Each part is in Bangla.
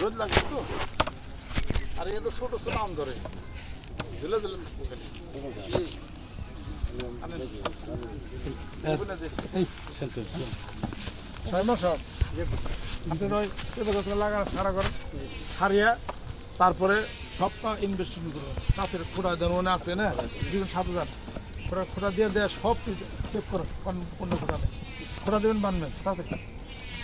রোদ লাগছে তো? ছোট ছোট আম ধরে। সব লাগা হারিয়ে তারপরে সবটা ইনভেস্টমেন্ট করবেন কাছের খোঁড়া দেন মনে আছে না? দিবেন সাত হাজার খোঁড়া খোঁড়া দিয়ে দেয় সব চেক করে, কোন কোন খোঁড়া নেই খোঁড়া দেবেন বানবেন সাথে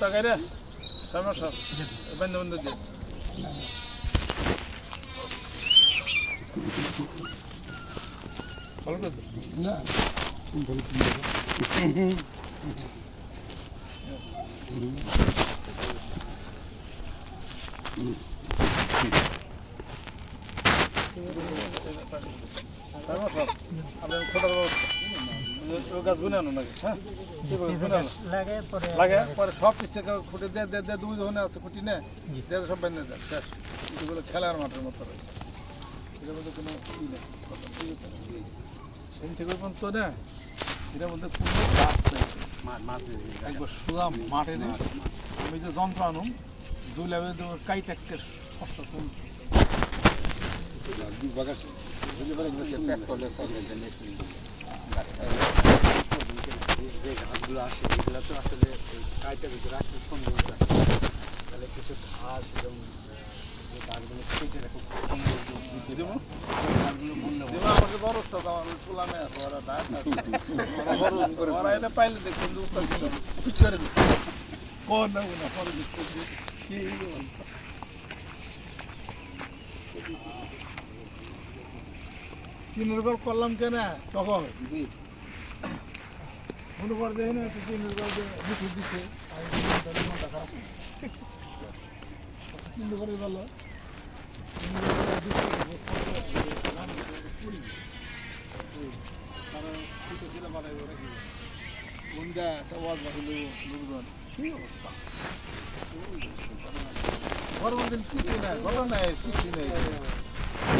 ছয় মাস সব বন্ধ বন্ধ দিয়ে। আপনার খোটার ব্যবস্থা গাছ আনো নাকি হ্যাঁ লাগে পরে সব পিছিয়ে খুঁটে দুই ধরনের আছে খুঁটি নে দিয়ে সব বেঁধে দেয় শেষ এগুলো খেলার মাঠের মতো রয়েছে এটার মধ্যে কোনো ই নেই সেই থেকে পর্যন্ত না এটার মধ্যে কোনো গাছ একবার সোজা মাঠে আমি যে যন্ত্র আনুম দুই দেবো কাইট একটা কষ্ট করুন যে ঘাসগুলো আসে এগুলো তো আসলে কাইটা যদি রাখতে সুন্দর তাহলে কিছু ঘাস এবং যে গাছগুলো কেটে রাখো সুন্দর বৃদ্ধি দেবো? গাছগুলো মূল্য দেবো আমাকে বড় সাথে আমার তোলা নেই আছে ওরা ডাক আছে। ওরা বড় ওরা এটা পাইলে দেখুন যে উত্তর দিল পিছ করে দিচ্ছে কোন না না পরে দিচ্ছে কি অবস্থা? তিনের ঘর করলাম কেন? তখন? মনে কর দেখে না তিনের ঘর যে লিখে দিচ্ছে মনটা খারাপ হয়ে। তিন ঘরে গেল তিন ঘরে দিচ্ছে, গুন্ডা একটা ওয়াজ বাকিল লোকজন কি অবস্থা গরমের দিন কিছুই নাই গরম নাই কিছুই নাই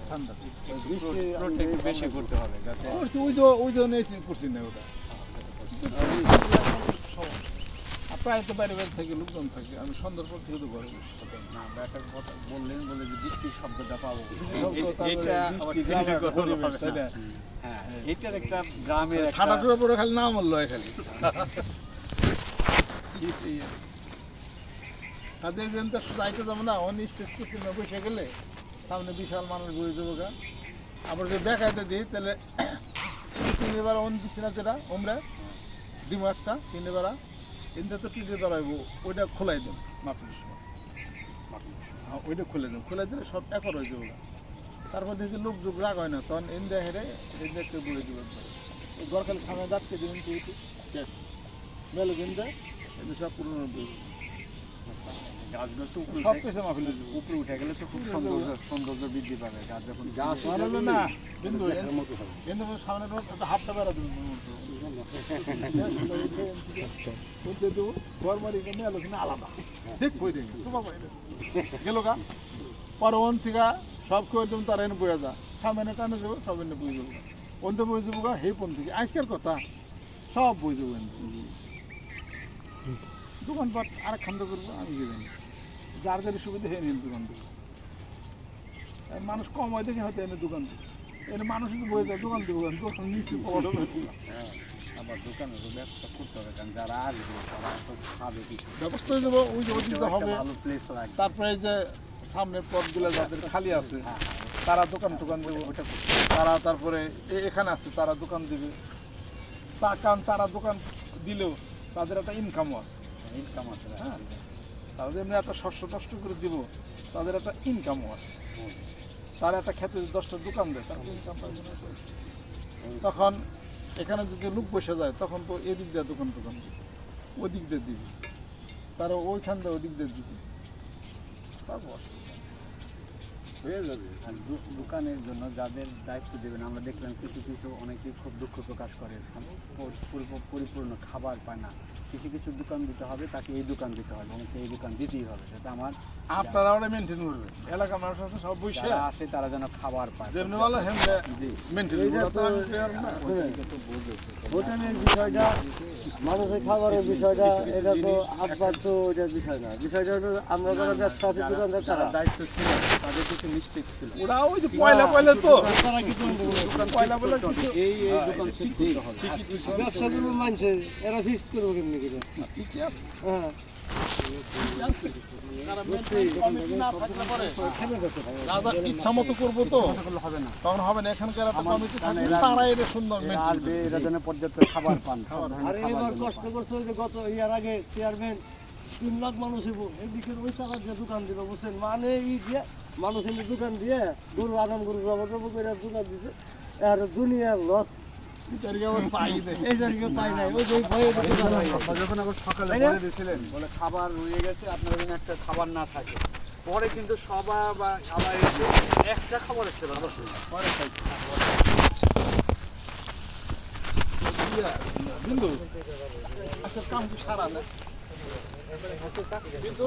ঠান্ডা। বেশি করতে হবে করছি ওই যে ওই জন্য করছি না ওটা। আর প্রায় তো বাইরে বাইরে থেকে লোকজন থাকে। আমি সন্ধ্যার পর থেকে তো ঘরে না ব্যাটার কথা বললেন বলে যে বৃষ্টির শব্দটা পাবো। শব্দ, এটা- তারপরে এটা আবার বৃষ্টি, ফিল্টার গ্রামের করানো পরিবেশ, হবে তাই না। না? হ্যাঁ এটার একটা গ্রামের একটা ঠাডা পরে খালি নাম হলো খালি তাদের যেন তো যাইতে যাব না অন স্টেজ করছি না বসে গেলে। সামনে বিশাল মানুষ বয়ে যাব গা। আবার যদি দেখাইতে দিই তাহলে তিন এবার অন দিচ্ছি না যেটা ওমরা। দিব একটা তিন এবার তিনটা তো টিকে দাঁড়াইবো? ওইটা খোলাই দেন মাটির হ্যাঁ, ওইটা খুলে দেন। খুলে দিলে সব একর হয়ে যাব। তারপর দেখি লোক যোগ রাগ হয় না তখন ইন্দা হেরে ইন্দাকে বলে দিব এই গরকাল খানা যাচ্ছে দিন মেলো কিনতে এদের সব পুরনো গাছগুলো তো উপরে সব উঠে- কিছু মাফিলে উপরে উঠে গেলে তো খুব সৌন্দর্য সৌন্দর্য বৃদ্ধি পাবে গাছ যখন গাছ মারালো না বিন্দু কিন্তু সামনে হাতটা বেড়া দেবেন বলতে দেবো ঘর মারি মেলো কিনা আলাদা। ঠিক বই দেবে? গেল গা। পরে থেকে সব তুমি তারা এনে বয়ে যা। সামনে কানে যাব সব এনে যাব অন্ত যাব গা হে পন থেকে। আজকের কথা সব বই যাব দোকানপাট আর খান্দ করব আমি জানি যার যার সুবিধা হয়ে নিন দোকান থেকে। মানুষ কম হয় দেখে হয়তো এনে দোকান থেকে। এনে মানুষ বয়ে যায় দোকান থেকে দোকান দোকান নিচে। হ্যাঁ, আবার দোকানেরও ব্যবসা করতে হবে কারণ যারা আসবে তারা তো খাবে কিছু ব্যবস্থা হয়ে যাব ওই যে ওই হবে। ভালো প্লেস লাগবে। তারপরে যে সামনের পথগুলো যাদের খালি আছে তারা দোকান টোকান দেবে। তারা তারপরে এখানে আছে তারা দোকান দিবে। তাকান তারা দোকান দিলেও তাদের একটা ইনকামও আছে। ইনকাম আছে হ্যাঁ। যে এমনি একটা শস্য নষ্ট করে দিব, তাদের একটা ইনকামও আছে। তার একটা খেতে দশটা দোকান দেয়, তার ইনকাম। তখন এখানে যদি লোক বসে যায়, তখন তো এদিক দিয়ে দোকান দোকান দিবে, ওদিক দিয়ে দিবে। তারা ওইখান দিয়ে ওদিক দিয়ে দিবে। তারপর দোকানের জন্য যাদের দায়িত্ব দেবেন আমরা দেখলাম কিছু কিছু অনেকেই খুব দুঃখ প্রকাশ করে। পরি- পরি- পরিপূর্ণ খাবার পায় না। কিছু কিছু দোকান দিতে হবে তাকে এই দোকান দিতে হবে আমাকে এই দোকান দিতেই হবে সেটা আমার আপনারা ওটা মেনটেন করবেন। এলাকার মানুষ আছে সব বসে। আসে তারা যেন খাবার পায়। যেমনি বলো হেমলে মেনটেন ভোটানের বিষয়টা মানুষের খাবারের বিষয়টা এটা তো আপনার তো ওইটার বিষয় না। বিষয়টা হলো আমরা যারা ব্যবসা আছে দোকানদার তারা। দায়িত্ব ছিল তাদের কিছু মিস্টেক ছিল। ওরা ওই যে পয়লা পয়লা তো। তারা কি করবে পয়লা বলে ঠিক করতে হবে। এই এই দোকান ঠিক করতে হবে। ব্যবসা করবে মানছে এরা ফিক্স করব কেমনি করে? ঠিকই আছে। হ্যাঁ। পর্যাপ্ত খাবার পান। আর এবার কষ্ট করছে ওই যে গত ইয়ার আগে চেয়ারম্যান তিন লাখ মানুষ হইব। এই দিকের ওই চালার যে দোকান দিল বুঝছেন? মানে ই দিয়ে মানুষ এমনি দোকান দিয়ে গরু আরাম গরু জবর জবর করে দোকান দিছে। আর দুনিয়ার লস এটারই আবার পাই দেয়। এই জায়গায় পাই নাই। ওই যে ভয়ে দোকান। আপনারা যখন আবার সকালে বলে দিয়েছিলেন বলে খাবার রয়ে গেছে আপনার একটা খাবার না থাকে। পরে কিন্তু সবাই বা আবার একটা খাবার ছিল অবশ্যই পরে বিন্দু? আচ্ছা কাম কি সারা না? বিন্দু?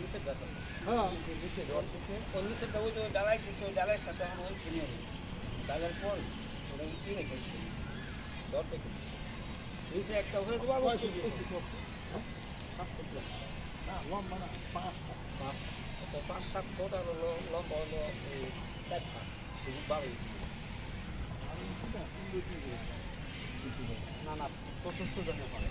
থেকে উঠবে ইজেন থেকে মারা গড়ি দেবে ওই তো রন্টা ছিল ভেবে রাখলাম ওদের সাথে তুমি আমি তোমার মতো নিয়ন্ত্রণ নেওয়ার জন্য হ্যাঁ না, লম্বা না, পাঁচ পাঁচ সাত ফুট আর লম্বা হলো চার হাত শুধু বারো না না হয়।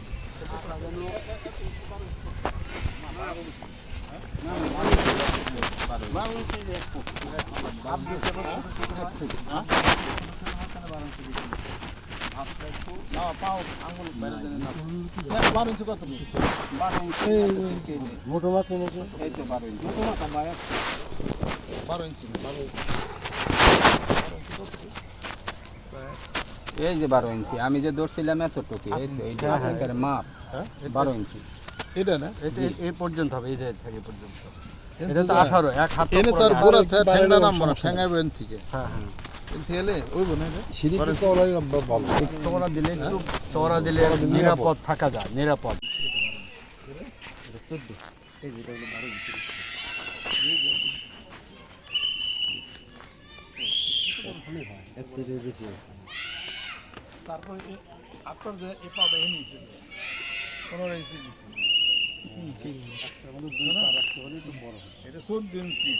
বারো ইঞ্চি মোটো মাছ এই বারো ইঞ্চি বারো ইঞ্চি এই যে বারো ইঞ্চি আমি যে ধরছিলাম এতটুকু এই তো। এইটা একেবারে মাপ বারো ইঞ্চি। এটা না? এটা এই পর্যন্ত হবে এই জায়গা থেকে পর্যন্ত এটা তো আঠারো এক হাত এনে তার গোড়া ঠ্যাংটা নাম না ঠ্যাঙ্গাই বেন থেকে। হ্যাঁ হ্যাঁ। নিরাপদ থাকা যায় নিরাপদ। তারপর আপনার যে এ পাউডার নিয়েছে পনেরো ইঞ্চি দিচ্ছে এটা চোদ্দ ইঞ্চি